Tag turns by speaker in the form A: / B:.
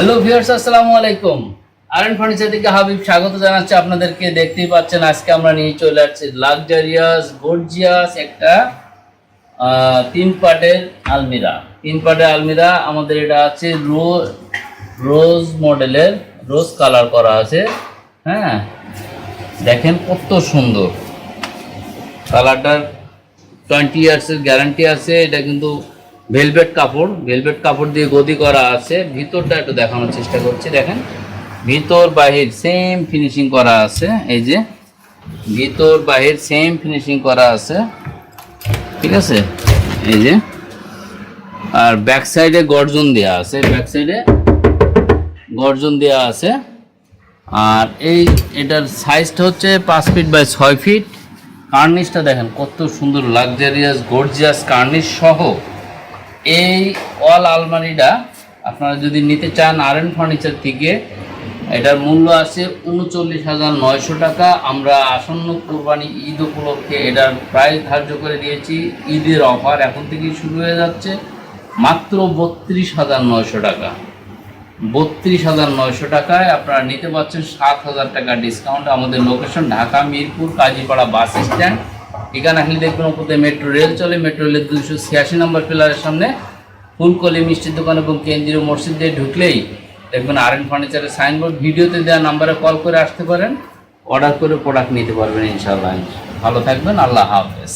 A: Hello viewers আসসালামু আলাইকুম। R furniture থেকে হাবিব স্বাগত জানাচ্ছি আপনাদেরকে। দেখতেই পাচ্ছেন, আজকে আমরা নিয়ে চলে আসছি লাক্সারিয়াস গর্জিয়াস একটা তিন পার্টের আলমিরা। তিন পার্টের আলমিরা আমাদের এটা আছে রো রোজ মডেলের রোজ কালার করা আছে। হ্যাঁ দেখেন কত সুন্দর। কালারটার টোয়েন্টি ইয়ার্সের গ্যারান্টি আছে। এটা কিন্তু ভেলভেট কাপড় ভেলভেট কাপড় দিয়ে গদি করা আছে। ভিতরটা একটু দেখানোর চেষ্টা করছি, দেখেন। ভিতর, বাহির সেম ফিনিশিং করা আছে, এই যে। ভিতর, বাহির সেম ফিনিশিং করা আছে, ঠিক আছে? এই যে। আর ব্যাক সাইডে গর্জন দেওয়া আছে ব্যাক সাইডে গর্জন দেওয়া আছে। আর এই, এটার সাইজটা হচ্ছে পাঁচ ফিট বাই ছয় ফিট কার্নিশটা দেখেন কত সুন্দর লাক্সারিয়াস গর্জিয়াস কার্নিশ সহ। এই অল আলমারিটা আপনারা যদি নিতে চান আর এন ফার্নিচার থেকে, এটার মূল্য আছে উনচল্লিশ হাজার নয়শো টাকা। আমরা আসন্ন কোরবানি ঈদ উপলক্ষে এটার প্রাইস ধার্য করে দিয়েছি। ঈদের অফার এখন থেকেই শুরু হয়ে যাচ্ছে। মাত্র বত্রিশ হাজার নয়শো টাকা। বত্রিশ হাজার নয়শো টাকায় আপনারা নিতে পারছেন সাত হাজার টাকা ডিসকাউন্ট আমাদের location Dhaka Mirpur Kazipara bus stand এখানে আসলে দেখবেন ওপরে মেট্রো রেল চলে, মেট্রো রেলের দুশো ছিয়াশি নম্বর পিলারের সামনে ফুলকলি মিষ্টির দোকান এবং কেন্দ্রীয় মসজিদ দিয়ে ঢুকলেই দেখবেন আর এন ফার্নিচারের সাইনবোর্ড ভিডিওতে দেওয়া নাম্বারে কল করে আসতে পারেন অর্ডার করে প্রোডাক্ট নিতে পারবেন ইনশাল্লাহ ভালো থাকবেন, আল্লাহ হাফেজ।